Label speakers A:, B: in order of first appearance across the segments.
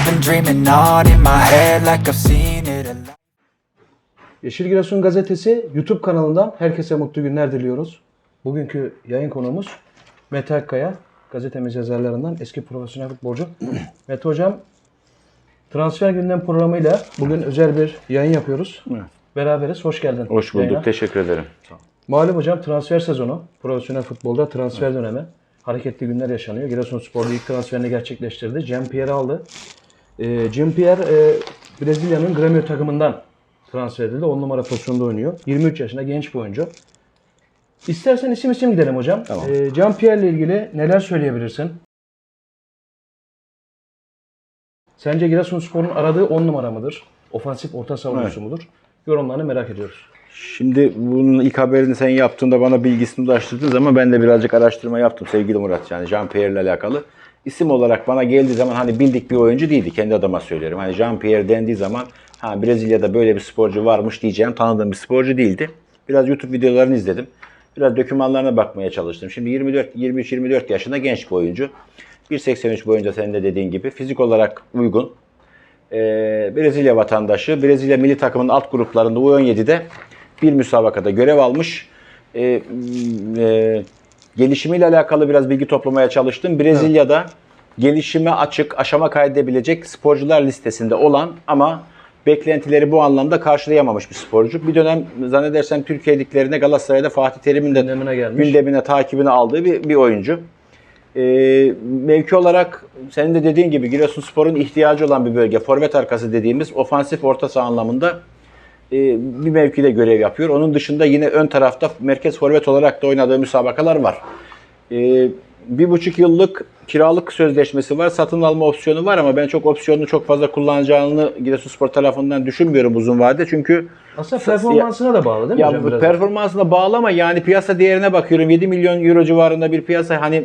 A: I've been dreaming on in my head like I've seen it a lot.
B: Yeşil Giresun Gazetesi YouTube kanalından herkese mutlu günler diliyoruz. Bugünkü yayın konuğumuz Mete Akkaya, gazetemiz yazarlarından eski profesyonel futbolcu. Mete Hocam, transfer gündem programıyla bugün özel bir yayın yapıyoruz. Beraberiz, hoş geldin.
C: Hoş bulduk.
B: yayına.
C: Teşekkür ederim.
B: Malum hocam transfer sezonu, profesyonel futbolda transfer dönemi. Hareketli günler yaşanıyor. Giresunspor ilk transferini gerçekleştirdi. Jean-Pierre aldı. Ee, Jean-Pierre e, Brezilya'nın Grêmio takımından transfer edildi. 10 numara pozisyonda oynuyor. 23 yaşında genç bir oyuncu. İstersen isim isim gidelim hocam.
C: Tamam.
B: Ee, Jean-Pierre ile ilgili neler söyleyebilirsin? Sence Giresunspor'un aradığı 10 numara mıdır? Ofansif orta savunucusu mudur? Yorumlarını merak ediyoruz.
C: Şimdi bunun ilk haberini sen yaptığında bana bilgisini ulaştırdığın zaman ben de birazcık araştırma yaptım sevgili Murat. Yani Jean-Pierre ile alakalı. İsim olarak bana geldiği zaman hani bildik bir oyuncu değildi. Kendi adıma söylerim. Hani Jean-Pierre dendiği zaman ha Brezilya'da böyle bir sporcu varmış diyeceğim. Tanıdığım bir sporcu değildi. Biraz YouTube videolarını izledim. Biraz dokümanlarına bakmaya çalıştım. Şimdi 24 23-24 yaşında genç bir oyuncu. 1.83 boyunca senin de dediğin gibi fizik olarak uygun. Ee, Brezilya vatandaşı. Brezilya milli takımının alt gruplarında U17'de bir müsabakada görev almış. Ee, e, gelişimiyle alakalı biraz bilgi toplamaya çalıştım. Brezilya'da gelişime açık, aşama kaydedebilecek sporcular listesinde olan ama beklentileri bu anlamda karşılayamamış bir sporcu. Bir dönem zannedersem Türkiye liglerinde Galatasaray'da Fatih Terim'in de
B: Gündemine gelmiş.
C: gündemine, takibine aldığı bir, bir oyuncu. Ee, mevki olarak senin de dediğin gibi Giresunspor'un ihtiyacı olan bir bölge. Forvet arkası dediğimiz ofansif orta saha anlamında bir mevkide görev yapıyor. Onun dışında yine ön tarafta merkez forvet olarak da oynadığı müsabakalar var. E, bir buçuk yıllık kiralık sözleşmesi var. Satın alma opsiyonu var ama ben çok opsiyonunu çok fazla kullanacağını Giresunspor tarafından düşünmüyorum uzun vadede. Çünkü
B: Aslında performansına da bağlı değil mi
C: ya
B: hocam? biraz?
C: performansına bağlama yani piyasa değerine bakıyorum 7 milyon euro civarında bir piyasa hani e,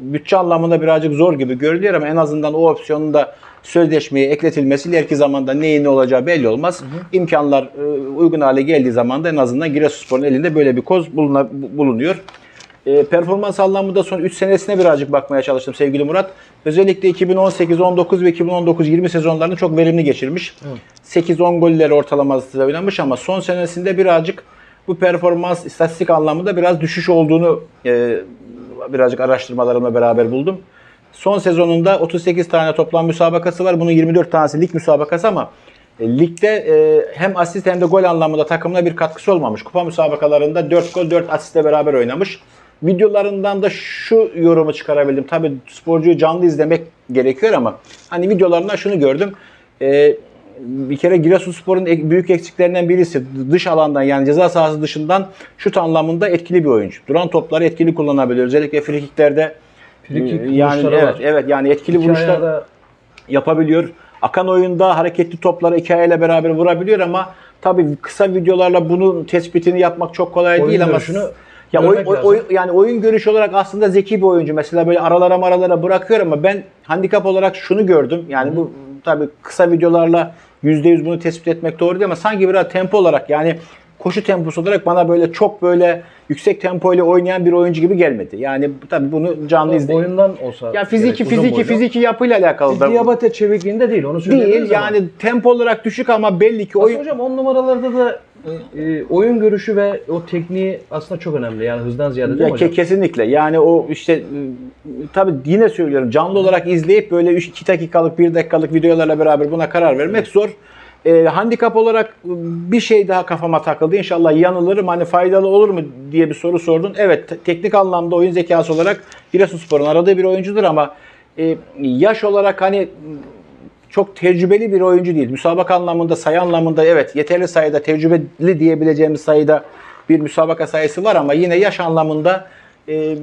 C: bütçe anlamında birazcık zor gibi görünüyor ama en azından o opsiyonun da sözleşmeye ekletilmesi ileriki zamanda neyin ne olacağı belli olmaz. İmkanlar e, uygun hale geldiği zaman da en azından Giresunspor'un elinde böyle bir koz buluna- bulunuyor. E, performans anlamında son 3 senesine birazcık bakmaya çalıştım sevgili Murat. Özellikle 2018-19 ve 2019-20 sezonlarını çok verimli geçirmiş. 8-10 goller ortalamasıyla oynamış ama son senesinde birazcık bu performans istatistik anlamında biraz düşüş olduğunu e, birazcık araştırmalarımla beraber buldum. Son sezonunda 38 tane toplam müsabakası var. Bunun 24 tanesi lig müsabakası ama e, ligde e, hem asist hem de gol anlamında takımına bir katkısı olmamış. Kupa müsabakalarında 4 gol 4 asistle beraber oynamış. Videolarından da şu yorumu çıkarabildim. Tabii sporcuyu canlı izlemek gerekiyor ama hani videolarından şunu gördüm. E, bir kere Giresunspor'un büyük eksiklerinden birisi dış alandan yani ceza sahası dışından şut anlamında etkili bir oyuncu. Duran topları etkili kullanabiliyor. Özellikle frikiklerde
B: Frikik
C: yani evet
B: var.
C: evet yani etkili
B: İki
C: vuruşlar yapabiliyor. Akan oyunda hareketli topları iki ayağıyla beraber vurabiliyor ama tabii kısa videolarla bunun tespitini yapmak çok kolay
B: Oyun
C: değil ama
B: görüşünü
C: ya oy- oy- yani oyun görüş olarak aslında zeki bir oyuncu. Mesela böyle aralara maralara bırakıyor ama ben handikap olarak şunu gördüm. Yani bu tabii kısa videolarla %100 bunu tespit etmek doğru değil ama sanki biraz tempo olarak yani koşu temposu olarak bana böyle çok böyle yüksek tempo ile oynayan bir oyuncu gibi gelmedi. Yani tabii bunu canlı izle.
B: boyundan olsa.
C: Ya fiziki
B: gerek,
C: fiziki fiziki yapıyla alakalı da
B: Diabate çevikliğinde değil onu söyleyebiliriz
C: değil.
B: ama.
C: Yani tempo olarak düşük ama belli ki
B: Aslında
C: oyun
B: hocam 10 numaralarda da e, oyun görüşü ve o tekniği aslında çok önemli. Yani hızdan ziyade değil
C: Ya
B: mi hocam?
C: ke- kesinlikle. Yani o işte e, tabii yine söylüyorum canlı olarak izleyip böyle 2 dakikalık 1 dakikalık videolarla beraber buna karar vermek zor. E, handikap olarak e, bir şey daha kafama takıldı. İnşallah yanılırım. Hani faydalı olur mu diye bir soru sordun. Evet te- teknik anlamda oyun zekası olarak Giresunspor'un aradığı bir oyuncudur ama e, yaş olarak hani çok tecrübeli bir oyuncu değil. Müsabaka anlamında, sayı anlamında evet yeterli sayıda tecrübeli diyebileceğimiz sayıda bir müsabaka sayısı var ama yine yaş anlamında e,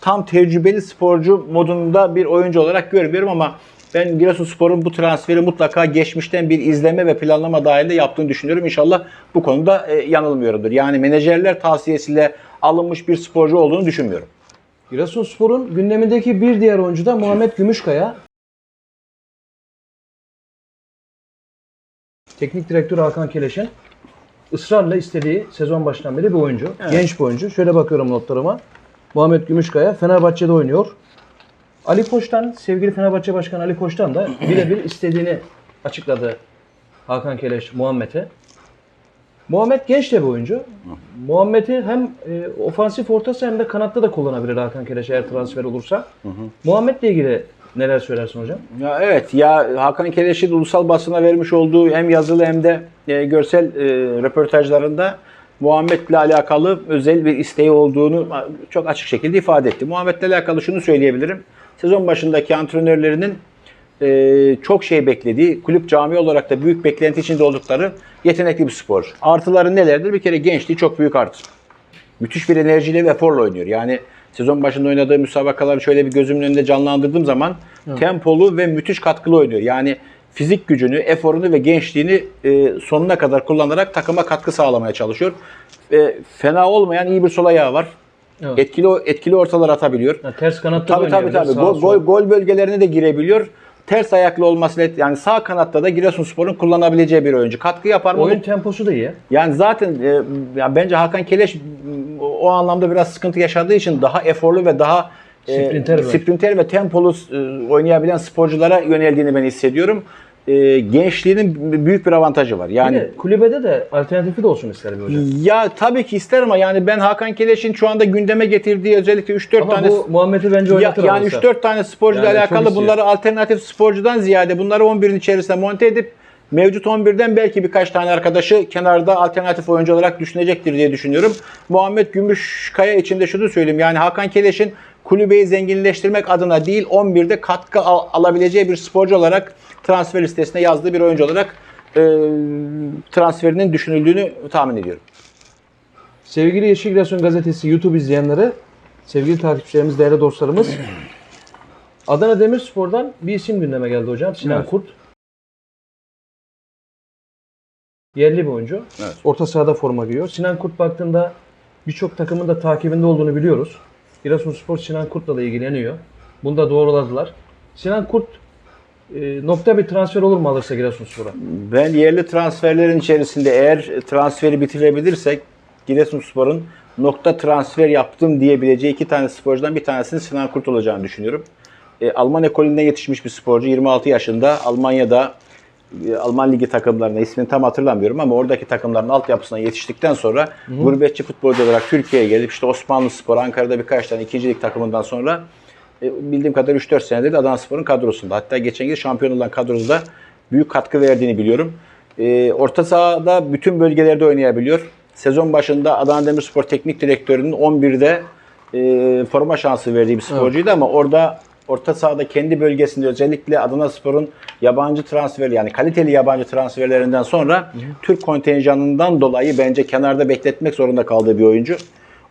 C: tam tecrübeli sporcu modunda bir oyuncu olarak görmüyorum ama ben Giresunspor'un bu transferi mutlaka geçmişten bir izleme ve planlama dahilinde yaptığını düşünüyorum. İnşallah bu konuda e, yanılmıyorumdur. Yani menajerler tavsiyesiyle alınmış bir sporcu olduğunu düşünmüyorum.
B: Giresunspor'un gündemindeki bir diğer oyuncu da Muhammed Gümüşkaya. Teknik direktör Hakan Keleş'in ısrarla istediği sezon başından beri bir oyuncu. Genç bir oyuncu. Şöyle bakıyorum notlarıma. Muhammed Gümüşkaya Fenerbahçe'de oynuyor. Ali Koç'tan, sevgili Fenerbahçe Başkanı Ali Koç'tan da birebir istediğini açıkladı Hakan Keleş Muhammed'e. Muhammed genç de bir oyuncu. Muhammed'i hem e, ofansif orta saha hem de kanatta da kullanabilir Hakan Keleş eğer transfer olursa. Muhammed'le ilgili neler söylersin hocam?
C: Ya evet ya Hakan Keleş'in ulusal basına vermiş olduğu hem yazılı hem de e, görsel e, röportajlarında Muhammed'le alakalı özel bir isteği olduğunu çok açık şekilde ifade etti. Muhammed'le alakalı şunu söyleyebilirim. Sezon başındaki antrenörlerinin e, çok şey beklediği, kulüp cami olarak da büyük beklenti içinde oldukları yetenekli bir sporcu. Artıları nelerdir? Bir kere gençliği çok büyük artı. Müthiş bir enerjiyle ve eforla oynuyor. Yani sezon başında oynadığı müsabakaları şöyle bir gözümün önünde canlandırdığım zaman tempolu ve müthiş katkılı oynuyor. Yani fizik gücünü, eforunu ve gençliğini e, sonuna kadar kullanarak takıma katkı sağlamaya çalışıyor. E, fena olmayan iyi bir sol ayağı var.
B: Evet.
C: Etkili etkili ortalar atabiliyor.
B: Ha, ters kanatta
C: Tabii tabii tabii.
B: sağa
C: Gol, gol, gol bölgelerine de girebiliyor. Ters ayaklı olmasıyla yani sağ kanatta da Giresunspor'un kullanabileceği bir oyuncu. Katkı yapar mı?
B: Oyun temposu da iyi.
C: Yani zaten e, ya bence Hakan Keleş o anlamda biraz sıkıntı yaşadığı için daha eforlu ve daha e,
B: Sprinter
C: sprinter ve tempolu e, oynayabilen sporculara yöneldiğini ben hissediyorum. E, gençliğinin büyük bir avantajı var. Yani
B: de kulübede de alternatifi de olsun ister bir hocam.
C: ya tabii ki isterim ama yani ben Hakan Keleş'in şu anda gündeme getirdiği özellikle 3-4
B: Ama
C: tane
B: bu Muhammed'i bence
C: ya,
B: oynatır
C: yani
B: alırsa.
C: 3-4 tane sporcuyla
B: Yani
C: alakalı bunları alternatif sporcudan ziyade bunları 11'in içerisine monte edip mevcut 11'den belki birkaç tane arkadaşı kenarda alternatif oyuncu olarak düşünecektir diye düşünüyorum. Muhammed Gümüşkaya için de şunu söyleyeyim. Yani Hakan Keleş'in kulübeyi zenginleştirmek adına değil 11'de katkı al- alabileceği bir sporcu olarak transfer listesine yazdığı bir oyuncu olarak e, transferinin düşünüldüğünü tahmin ediyorum.
B: Sevgili Yeşil Giresun Gazetesi YouTube izleyenleri, sevgili takipçilerimiz, değerli dostlarımız. Adana Demirspor'dan bir isim gündeme geldi hocam. Sinan
C: Evet.
B: Kurt. Yerli bir oyuncu.
C: Evet.
B: Orta sahada forma giyiyor. Sinan Kurt baktığında birçok takımın da takibinde olduğunu biliyoruz. Giresunspor Sinan Kurt'la da ilgileniyor. Bunu da doğruladılar. Sinan Kurt e, nokta bir transfer olur mu alırsa Giresunspor'a?
C: Ben yerli transferlerin içerisinde eğer transferi bitirebilirsek Giresunspor'un nokta transfer yaptım diyebileceği iki tane sporcudan bir tanesinin Sinan Kurt olacağını düşünüyorum. E, Alman ekolünden yetişmiş bir sporcu. 26 yaşında Almanya'da Alman ligi takımlarına ismini tam hatırlamıyorum ama oradaki takımların altyapısına yetiştikten sonra gurbetçi futbolcu olarak Türkiye'ye gelip işte Osmanlı Spor, Ankara'da birkaç tane ikinci lig takımından sonra e, bildiğim kadar 3-4 senedir Adana Spor'un kadrosunda. Hatta geçen yıl şampiyon olan kadrosunda büyük katkı verdiğini biliyorum. E, orta sahada bütün bölgelerde oynayabiliyor. Sezon başında Adana Demirspor Teknik Direktörü'nün 11'de e, forma şansı verdiği bir sporcuydu ama orada orta sahada kendi bölgesinde özellikle Adana Spor'un yabancı transfer yani kaliteli yabancı transferlerinden sonra Türk kontenjanından dolayı bence kenarda bekletmek zorunda kaldığı bir oyuncu.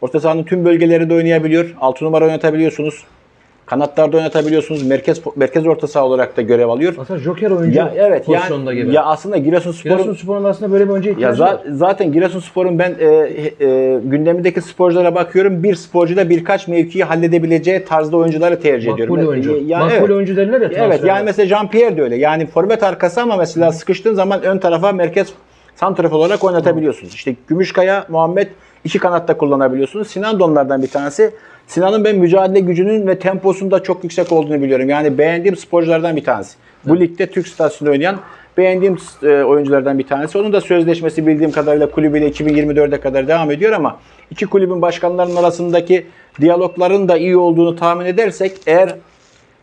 C: Orta sahanın tüm bölgelerinde oynayabiliyor. 6 numara oynatabiliyorsunuz. Kanatlarda oynatabiliyorsunuz. Merkez merkez orta saha olarak da görev alıyor.
B: Aslında Joker oyuncu
C: Ya evet
B: pozisyonda
C: yani
B: gibi.
C: ya aslında Giresunspor'un
B: Giresunspor'un aslında böyle bir oyuncuya
C: ya
B: ihtiyacı var.
C: za- zaten Giresunspor'un ben e, e, gündemindeki sporculara bakıyorum. Bir sporcuyla birkaç mevkiyi halledebileceği tarzda oyuncuları tercih
B: Makbul
C: ediyorum.
B: oyuncu.
C: Yani
B: Makbul
C: evet.
B: oyuncu derler ya
C: Evet yani mesela Jean-Pierre de öyle. Yani forvet arkası ama mesela sıkıştığın zaman ön tarafa merkez santrafor olarak oynatabiliyorsunuz. İşte Gümüşkaya, Muhammed iki kanatta kullanabiliyorsunuz. Sinan da onlardan bir tanesi. Sinan'ın ben mücadele gücünün ve temposunda çok yüksek olduğunu biliyorum. Yani beğendiğim sporculardan bir tanesi. Bu ligde Türk statüsünde oynayan beğendiğim e, oyunculardan bir tanesi. Onun da sözleşmesi bildiğim kadarıyla kulübüyle 2024'e kadar devam ediyor ama iki kulübün başkanlarının arasındaki diyalogların da iyi olduğunu tahmin edersek eğer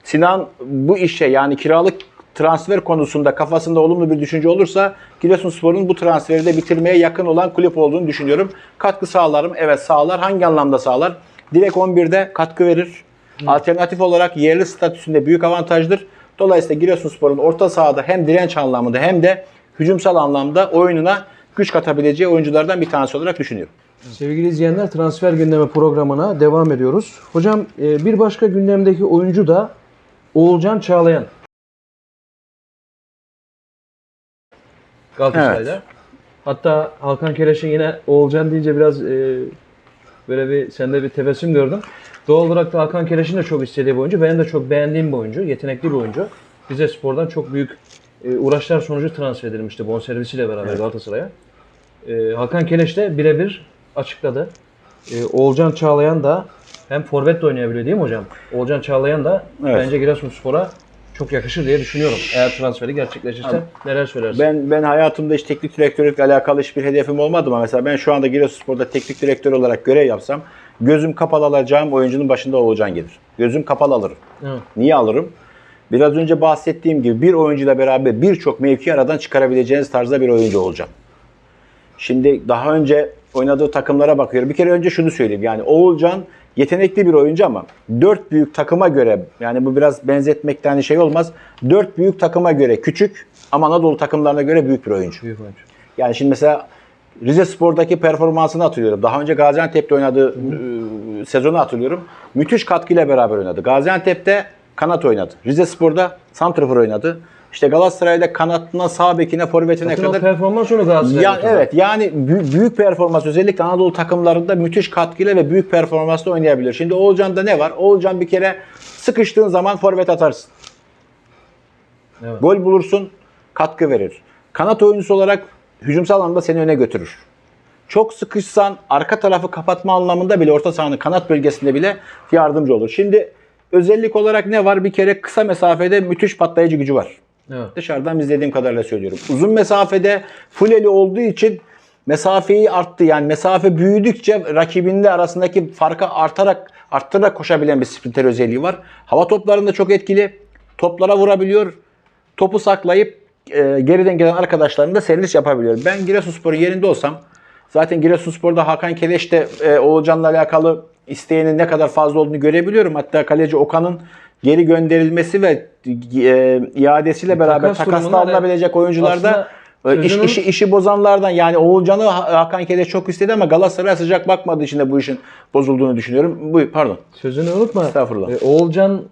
C: Sinan bu işe yani kiralık transfer konusunda kafasında olumlu bir düşünce olursa Giresunspor'un bu transferi de bitirmeye yakın olan kulüp olduğunu düşünüyorum. Katkı sağlar mı? Evet sağlar. Hangi anlamda sağlar? Direkt 11'de katkı verir. Alternatif olarak yerli statüsünde büyük avantajdır. Dolayısıyla Giresunspor'un orta sahada hem direnç anlamında hem de hücumsal anlamda oyununa güç katabileceği oyunculardan bir tanesi olarak düşünüyorum.
B: Sevgili izleyenler transfer gündemi programına devam ediyoruz. Hocam e, bir başka gündemdeki oyuncu da Oğulcan Çağlayan. Galatasaray'da. Hatta Hakan Kereş'in yine Oğulcan deyince biraz e, böyle bir sende bir tebessüm gördüm. Doğal olarak da Hakan Kereş'in de çok istediği bir oyuncu. Benim de çok beğendiğim bir oyuncu. Yetenekli bir oyuncu. Bize spordan çok büyük e, uğraşlar sonucu transfer edilmişti bonservisiyle beraber Galatasaray'a. E, Hakan Keleş de birebir açıkladı. E, Oğulcan Çağlayan da hem forvet de oynayabiliyor değil mi hocam? Oğulcan Çağlayan da
C: Evet.
B: bence Giresunspor'a çok yakışır diye düşünüyorum. Eğer transferi gerçekleşirse neler söylersin?
C: Ben ben hayatımda hiç teknik direktörlükle alakalı hiçbir hedefim olmadı ama mesela ben şu anda Giresunspor'da teknik direktör olarak görev yapsam gözüm kapalı alacağım oyuncunun başında Oğulcan gelir. Gözüm kapalı alırım.
B: Evet.
C: Niye alırım? Biraz önce bahsettiğim gibi bir oyuncuyla beraber birçok mevki aradan çıkarabileceğiniz tarzda bir oyuncu olacağım. Şimdi daha önce oynadığı takımlara bakıyorum. Bir kere önce şunu söyleyeyim. Yani Oğulcan yetenekli bir oyuncu ama dört büyük takıma göre yani bu biraz benzetmekten hani şey olmaz. Dört büyük takıma göre küçük ama Anadolu takımlarına göre büyük bir oyuncu.
B: Büyük oyuncu.
C: Yani şimdi mesela Rize Spor'daki performansını hatırlıyorum. Daha önce Gaziantep'te oynadığı e, sezonu hatırlıyorum. Müthiş katkıyla beraber oynadı. Gaziantep'te kanat oynadı. Rize Spor'da santrafor oynadı. İşte Galatasaray'da kanatına, sağ bekine, forvetine
B: Zaten
C: kadar
B: performans onu Galatasaray'a
C: ya,
B: götürdü.
C: evet yani bü- büyük performans özellikle Anadolu takımlarında müthiş katkıyla ve büyük performansla oynayabilir. Şimdi Oğulcan'da ne var? Oğulcan bir kere sıkıştığın zaman forvet atarsın.
B: Evet.
C: Gol bulursun, katkı verir. Kanat oyuncusu olarak hücumsal anlamda seni öne götürür. Çok sıkışsan arka tarafı kapatma anlamında bile orta sahanın kanat bölgesinde bile yardımcı olur. Şimdi özellik olarak ne var? Bir kere kısa mesafede müthiş patlayıcı gücü var.
B: Evet.
C: Dışarıdan izlediğim kadarıyla söylüyorum. Uzun mesafede fuleli olduğu için mesafeyi arttı. Yani mesafe büyüdükçe rakibinle arasındaki farkı artarak arttırarak koşabilen bir sprinter özelliği var. Hava toplarında çok etkili. Toplara vurabiliyor. Topu saklayıp e, geriden gelen arkadaşlarını da servis yapabiliyor. Ben Giresunspor'un yerinde olsam zaten Giresunspor'da Hakan Keleş de e, Oğulcan'la alakalı isteğinin ne kadar fazla olduğunu görebiliyorum. Hatta kaleci Okan'ın geri gönderilmesi ve e, iadesiyle beraber
B: Takas
C: takasla
B: durumunda
C: alınabilecek oyuncularda e, iş,
B: sözünün-
C: işi, işi bozanlardan yani Oğulcan'ı Ha- Hakan Keleş çok istedi ama Galatasaray sıcak bakmadığı için de bu işin bozulduğunu düşünüyorum. Bu pardon.
B: Sözünü unutma.
C: Estağfurullah.
B: E, Oğulcan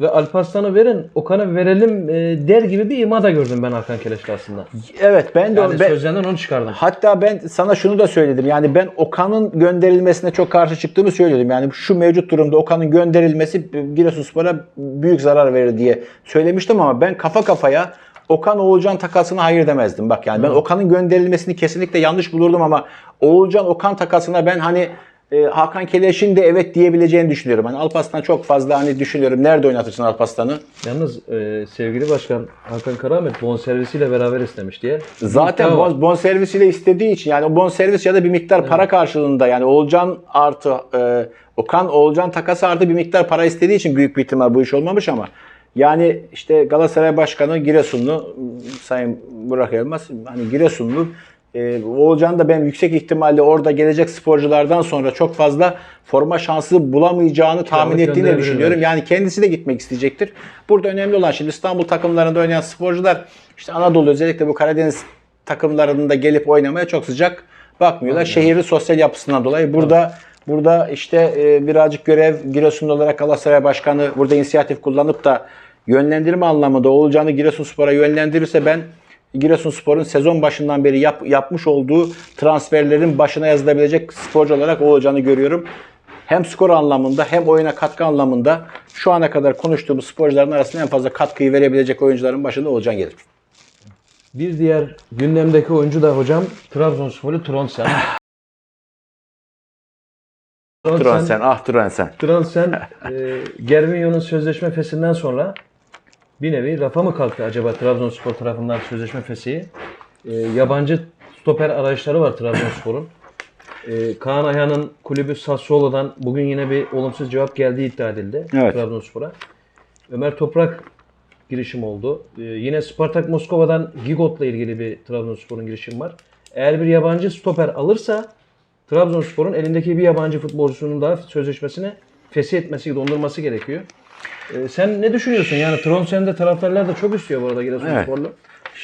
B: ve Alparslan'ı verin, Okan'ı verelim e, der gibi bir ima da gördüm ben Hakan Keleş'te aslında.
C: Evet ben de
B: Yani
C: ben-
B: sözlerinden onu çıkardım.
C: Hatta ben sana şunu da söyledim. Yani ben Okan'ın gönderilmesine çok karşı çıktığımı söylüyordum. Yani şu mevcut durumda Okan'ın gönderilmesi Giresunspor'a büyük zarar verir diye söylemiştim ama ben kafa kafaya Okan Oğulcan takasına hayır demezdim. Bak yani ben Okan'ın gönderilmesini kesinlikle yanlış bulurdum ama Oğulcan Okan takasına ben hani e, Hakan Keleş'in de evet diyebileceğini düşünüyorum. Hani Alparslan çok fazla hani düşünüyorum. Nerede oynatırsın Alparslan'ı?
B: Yalnız e, sevgili başkan Hakan Karamet bonservisiyle beraber istemiş diye.
C: Zaten bon, bonservisiyle istediği için yani o bonservis ya da bir miktar para karşılığında yani Oğulcan artı e, Okan Oğulcan takası artı bir miktar para istediği için büyük bir ihtimal bu iş olmamış ama yani işte Galatasaray Başkanı Giresunlu Sayın Burak Elmas hani Giresunlu e, Oğulcan da ben yüksek ihtimalle orada gelecek sporculardan sonra çok fazla forma şansı bulamayacağını tahmin ettiğini
B: gönderebilirler.
C: düşünüyorum. Yani kendisi de gitmek isteyecektir. Burada önemli olan şimdi İstanbul takımlarında oynayan sporcular işte Anadolu özellikle bu Karadeniz takımlarında gelip oynamaya çok sıcak bakmıyorlar. Şehrin sosyal yapısından dolayı burada burada işte e, birazcık görev Giresunlu olarak Galatasaray Başkanı burada inisiyatif kullanıp da yönlendirme anlamında Oğulcan'ı Giresunspor'a yönlendirirse ben Giresunspor'un sezon başından beri yap- yapmış olduğu transferlerin başına yazılabilecek sporcu olarak Oğulcan'ı görüyorum. Hem skor anlamında hem oyuna katkı anlamında şu ana kadar konuştuğumuz sporcuların arasında en fazla katkıyı verebilecek oyuncuların başında Oğulcan gelir.
B: Bir diğer gündemdeki oyuncu da hocam Trabzonsporlu Tronsen.
C: Tronsen, ah Tronsen.
B: Tronsen e, Gervinho'nun sözleşme fesinden sonra bir nevi rafa mı kalktı acaba Trabzonspor tarafından sözleşme fesihi? E, yabancı stoper arayışları var Trabzonspor'un. E, Kaan Ayhan'ın kulübü Sassuolo'dan bugün yine bir olumsuz cevap geldiği iddia edildi
C: Evet.
B: Trabzonspor'a. Ömer Toprak girişim oldu. E, yine Spartak Moskova'dan Gigot'la ilgili bir Trabzonspor'un girişim var. Eğer bir yabancı stoper alırsa Trabzonspor'un elindeki bir yabancı futbolcusunun da sözleşmesini fesih etmesi, dondurması gerekiyor. Ee, sen ne düşünüyorsun? Yani Tronsen'de taraftarlar da çok istiyor bu arada Giresunsporlu.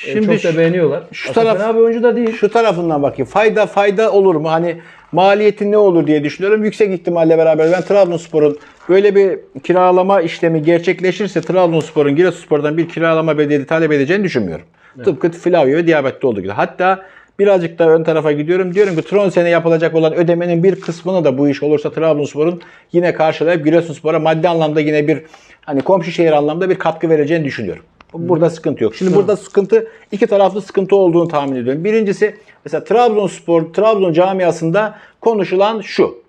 B: Ee,
C: Şimdi
B: çok da beğeniyorlar.
C: şu
B: Aslında
C: taraf-
B: fena bir oyuncu da değil.
C: Şu tarafından bakayım. Fayda fayda olur mu? Hani maliyeti ne olur diye düşünüyorum. Yüksek ihtimalle beraber ben Trabzonspor'un böyle bir kiralama işlemi gerçekleşirse Trabzonspor'un Giresunspor'dan bir kiralama bedeli talep edeceğini düşünmüyorum. Tıpkı Flavio ve Diabet'te olduğu gibi. Hatta birazcık daha ön tarafa gidiyorum. Diyorum ki Tronsen'e yapılacak olan ödemenin bir kısmını da bu iş olursa Trabzonspor'un yine karşılayıp Giresunspor'a maddi anlamda yine bir hani komşu şehir anlamda bir katkı vereceğini düşünüyorum. Burada sıkıntı yok. Şimdi burada sıkıntı iki taraflı sıkıntı olduğunu tahmin ediyorum. Birincisi mesela Trabzonspor, Trabzon camiasında konuşulan şu.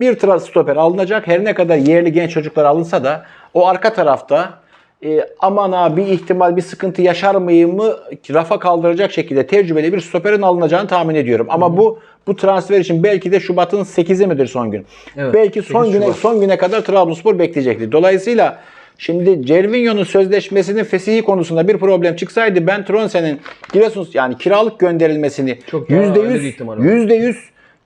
C: bir stoper alınacak. Her ne kadar yerli genç çocuklar alınsa da o arka tarafta e, aman ha bir ihtimal bir sıkıntı yaşar mıyım mı rafa kaldıracak şekilde tecrübeli bir stoperin alınacağını tahmin ediyorum. Ama bu bu transfer için belki de Şubat'ın 8'i midir son gün?
B: Evet,
C: belki son
B: 8
C: güne
B: Şubat.
C: son güne kadar Trabzonspor bekleyecekti. Dolayısıyla şimdi Cervinho'nun sözleşmesinin fesihi konusunda bir problem çıksaydı ben Tronsen'in Giresun yani kiralık gönderilmesini
B: Çok daha öyle bir
C: %100
B: ihtimal var.
C: %100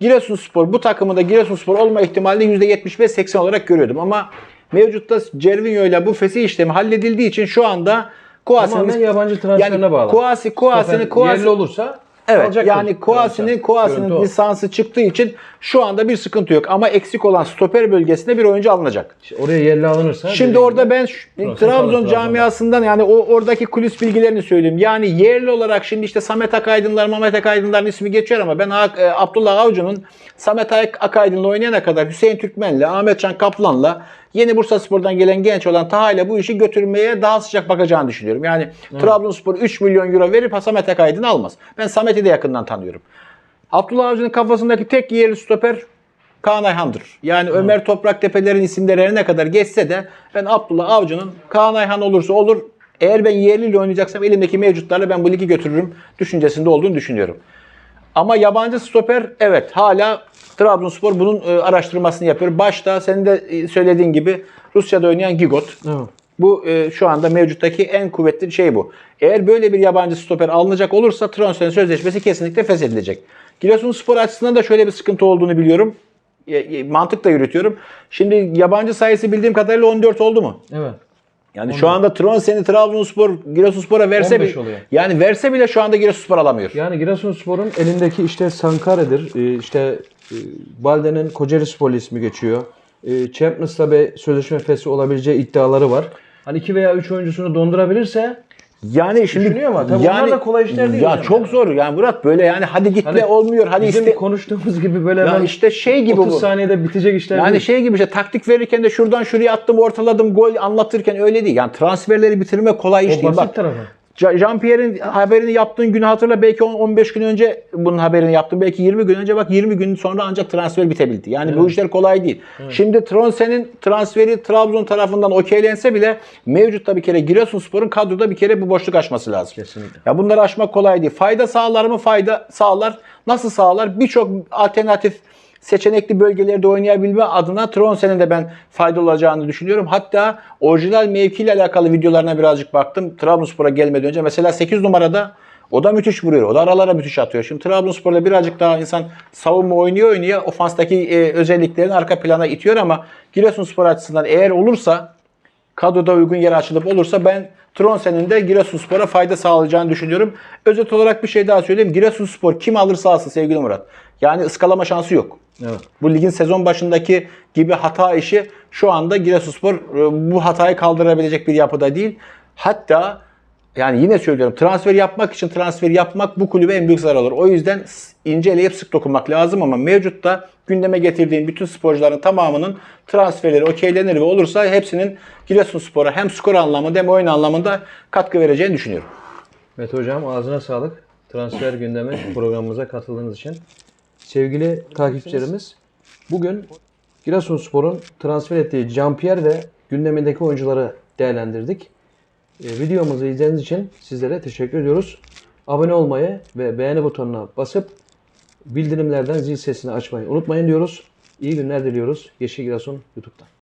C: Giresunspor bu takımında Giresunspor olma ihtimalini %75-80 olarak görüyordum ama mevcutta Cervinho ile bu fesih işlemi halledildiği için şu anda Kuasi'nin
B: Tamamen yabancı transferine
C: yani
B: bağlı.
C: Kuasi Kuasi'nin Kuasi
B: yerli olursa
C: Evet
B: alacaktır
C: yani Kuasi'nin. Kuasi'nin lisansı çıktığı için şu anda bir sıkıntı yok ama eksik olan stoper bölgesinde bir oyuncu alınacak.
B: İşte oraya yerli alınırsa
C: Şimdi orada ben şu-
B: Trabzon
C: camiasından yani o oradaki kulis bilgilerini söyleyeyim. Yani yerli olarak şimdi işte Samet Akaydınlar, Mehmet Akaydınlar'ın ismi geçiyor ama ben e, Abdullah Avcı'nın Samet Ak- Akaydın'la oynayana kadar Hüseyin Türkmen'le, Ahmetcan Kaplan'la yeni Bursa Spor'dan gelen genç olan Taha ile bu işi götürmeye daha sıcak bakacağını düşünüyorum. Yani Trabzonspor 3 milyon euro verip Samet Akaydın'ı almaz. Ben Samet'i de yakından tanıyorum. Abdullah Avcı'nın kafasındaki tek yerli stoper Kaan Ayhan'dır. Yani Ömer Toprak Tepelerin isimleri ne kadar geçse de ben Abdullah Avcı'nın Kaan Ayhan olursa olur. Eğer ben yerliyle oynayacaksam elimdeki mevcutlarla ben bu ligi götürürüm düşüncesinde olduğunu düşünüyorum. Ama yabancı stoper evet hala Trabzonspor bunun e, araştırmasını yapıyor. Başta senin de e, söylediğin gibi Rusya'da oynayan Gigot.
B: Evet.
C: Bu e, şu anda mevcuttaki en kuvvetli şey bu. Eğer böyle bir yabancı stoper alınacak olursa transfer sözleşmesi kesinlikle feshedilecek. Giresunspor açısından da şöyle bir sıkıntı olduğunu biliyorum. E, e, mantık da yürütüyorum. Şimdi yabancı sayısı bildiğim kadarıyla 14 oldu mu?
B: Evet.
C: Yani şu anda Tronseni Trabzonspor Giresunspor'a verse
B: 15
C: bile,
B: oluyor.
C: yani verse bile şu anda Giresunspor alamıyor.
B: Yani Giresunspor'un elindeki işte Sankare'dir. e, işte e, Balde'nin Kocaeli Spor ismi geçiyor. E, Championship'ta bir sözleşme fesi olabileceği iddiaları var. Hani 2 veya 3 oyuncusunu dondurabilirse
C: Yani şimdi
B: Düşünüyor ama tabii onlar da kolay işler değil
C: Ya
B: hocam
C: çok
B: yani.
C: zor. Yani Murat böyle yani hadi git
B: Hani
C: olmuyor. Hadi
B: bizim
C: iste
B: konuştuğumuz gibi böyle
C: ya işte şey gibi
B: 30
C: bu.
B: saniyede bitecek işler
C: Yani
B: değil.
C: şey gibi işte taktik verirken de şuradan şuraya attım ortaladım gol anlatırken öyle değil. Yani transferleri bitirme kolay iş
B: o
C: değil.
B: basit
C: Bak
B: tarafı.
C: Jean-Pierre'in haberini yaptığın günü hatırla. Belki 10-15 gün önce bunun haberini yaptım. Belki 20 gün önce bak 20 gün sonra ancak transfer bitebildi. Yani bu işler kolay değil. Şimdi Tronsen'in transferi Trabzon tarafından okeylense bile mevcutta bir kere Giresunspor'un kadroda bir kere bu boşluk aşması lazım.
B: Kesinlikle.
C: Ya bunları aşmak kolay değil. Fayda sağlar mı? Fayda sağlar. Nasıl sağlar? Birçok alternatif seçenekli bölgelerde oynayabilme adına Tronsen'in de ben faydalı olacağını düşünüyorum. Hatta orijinal mevkiyle alakalı videolarına birazcık baktım. Trabzonspor'a gelmeden önce mesela 8 numarada o da müthiş vuruyor. O da aralara müthiş atıyor. Şimdi Trabzonspor'da birazcık daha insan savunma oynuyor oynuyor. Ofanstaki e, özelliklerini arka plana itiyor ama Giresunspor açısından eğer olursa kadroda uygun yer açılıp olursa ben Tronsen'in de Giresunspor'a fayda sağlayacağını düşünüyorum. Özet olarak bir şey daha söyleyeyim. Giresunspor kim alırsa alsın sevgili Murat. Yani ıskalama şansı yok.
B: Evet.
C: Bu ligin sezon başındaki gibi hata işi şu anda Giresunspor e, bu hatayı kaldırabilecek bir yapıda değil. Hatta yani yine söylüyorum transfer yapmak için transfer yapmak bu kulübe en büyük zarar olur. O yüzden s- inceleyip sık dokunmak lazım ama mevcutta gündeme getirdiğin bütün sporcuların tamamının transferleri okeylenir ve olursa hepsinin Giresunspor'a hem skor anlamında hem oyun anlamında katkı vereceğini düşünüyorum.
B: Mete Hocam ağzına sağlık. Transfer gündemi programımıza katıldığınız için. Sevgili takipçilerimiz, bugün Giresunspor'un transfer ettiği Jean-Pierre ve gündemindeki oyuncuları değerlendirdik. E, videomuzu izlediğiniz için sizlere teşekkür ediyoruz. Abone olmayı ve beğeni butonuna basıp bildirimlerden zil sesini açmayı unutmayın diyoruz. İyi günler diliyoruz. Yeşil Giresun YouTube'dan.